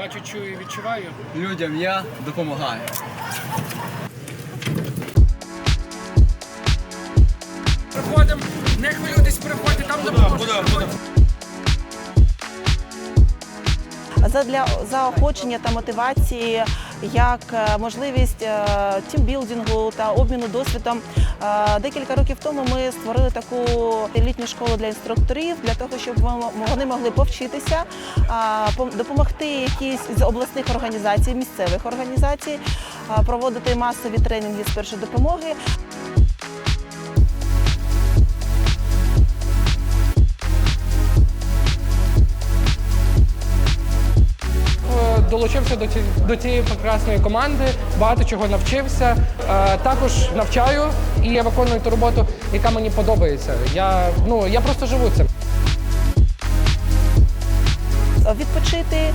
Бачу, чую і відчуваю. Людям я допомагаю. Приходимо, не хвилюйтесь, приходьте, там допоможемо. задля заохочення та мотивації, як е, можливість е, тімбілдингу та обміну досвідом. Е, Декілька років тому ми створили таку літню школу для інструкторів для того, щоб вони могли повчитися, допомогти якійсь з обласних організацій, місцевих організацій, проводити масові тренінги з першої допомоги. Долучився до ці- до цієї прекрасної команди, багато чого навчився. Е, Також навчаю і я виконую ту роботу, яка мені подобається. Я ну я просто живу цим. відпочити е,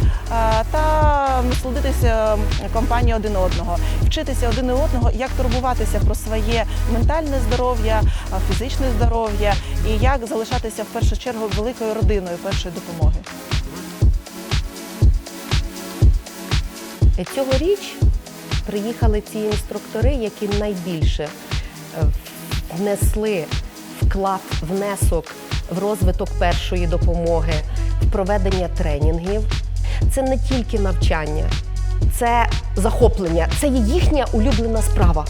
та насолодитися компанією один одного, вчитися один одного, як турбуватися про своє ментальне здоров'я, фізичне здоров'я і як залишатися в першу чергу великою родиною першої допомоги. Цьогоріч приїхали ці інструктори, які найбільше е, внесли вклад, внесок в розвиток першої допомоги, в проведення тренінгів. Це не тільки навчання, це захоплення, це їхня улюблена справа.